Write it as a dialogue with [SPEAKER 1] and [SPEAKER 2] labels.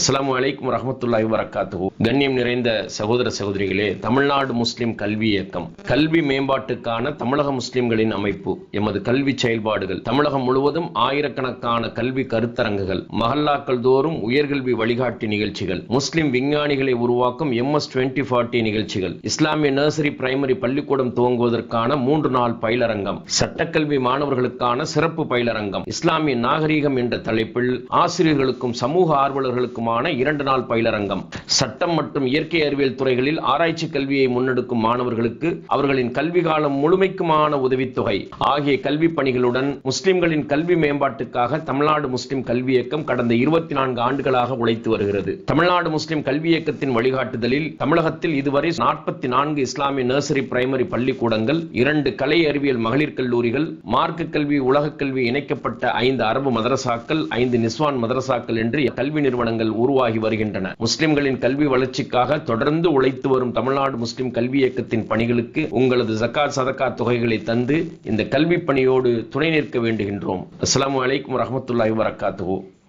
[SPEAKER 1] அஸ்ஸலாமு அலைக்கும் ரஹமத்துல்லாஹி வரகாத்து கண்ணியம் நிறைந்த சகோதர சகோதரிகளே தமிழ்நாடு முஸ்லிம் கல்வி இயக்கம். கல்வி மேம்பாட்டுக்கான தமிழக முஸ்லிம்களின் அமைப்பு எமது கல்வி செயல்பாடுகள். தமிழகம் முழுவதும் ஆயிரக்கணக்கான கல்வி கருத்தரங்குகள் மஹல்லாக்கள் தோறும் உயர்கல்வி வழிகாட்டி நிகழ்ச்சிகள் முஸ்லிம் விஞ்ஞானிகளை உருவாக்கும் எம் எஸ் டுவெண்ட்டி ஃபார்ட்டி நிகழ்ச்சிகள் இஸ்லாமிய நர்சரி பிரைமரி பள்ளிக்கூடம் துவங்குவதற்கான மூன்று நாள் பயிலரங்கம் சட்டக்கல்வி மாணவர்களுக்கான சிறப்பு பயிலரங்கம் இஸ்லாமிய நாகரீகம் என்ற தலைப்பில் ஆசிரியர்களுக்கும் சமூக ஆர்வலர்களுக்கும் ஆர்வலர்களுக்குமான இரண்டு நாள் பயிலரங்கம். சட்டம் மற்றும் இயற்கை அறிவியல் துறைகளில் ஆராய்ச்சி கல்வியை முன்னெடுக்கும் மாணவர்களுக்கு அவர்களின் கல்வி காலம் முழுமைக்குமான உதவித்தொகை. ஆகிய கல்வி பணிகளுடன் முஸ்லிம்களின் கல்வி மேம்பாட்டுக்காக தமிழ்நாடு முஸ்லிம் கல்வி இயக்கம் கடந்த இருபத்தி நான்கு ஆண்டுகளாக உழைத்து வருகிறது. தமிழ்நாடு முஸ்லிம் கல்வி இயக்கத்தின் வழிகாட்டுதலில் தமிழகத்தில் இதுவரை நாற்பத்தி நான்கு இஸ்லாமிய நர்சரி பிரைமரி பள்ளிக்கூடங்கள் இரண்டு கலை அறிவியல் மகளிர் கல்லூரிகள் மார்க்க கல்வி உலக கல்வி இணைக்கப்பட்ட ஐந்து அரபு மதரசாக்கள் ஐந்து நிஸ்வான் மதரசாக்கள் என்று கல்வி நிறுவனங்கள் உருவாகி வருகின்றன. முஸ்லிம்களின் கல்வி வளர்ச்சிக்காக தொடர்ந்து உழைத்து வரும் தமிழ்நாடு முஸ்லிம் கல்வி இயக்கத்தின் பணிகளுக்கு உங்களது ஜக்காத் சதக்கா தொகைகளை தந்து இந்த கல்வி பணியோடு துணை நிற்க வேண்டுகின்றோம். அஸ்லாம் வலைக்கம் வரஹ்மத்துல்லாஹி வரகாத்துஹு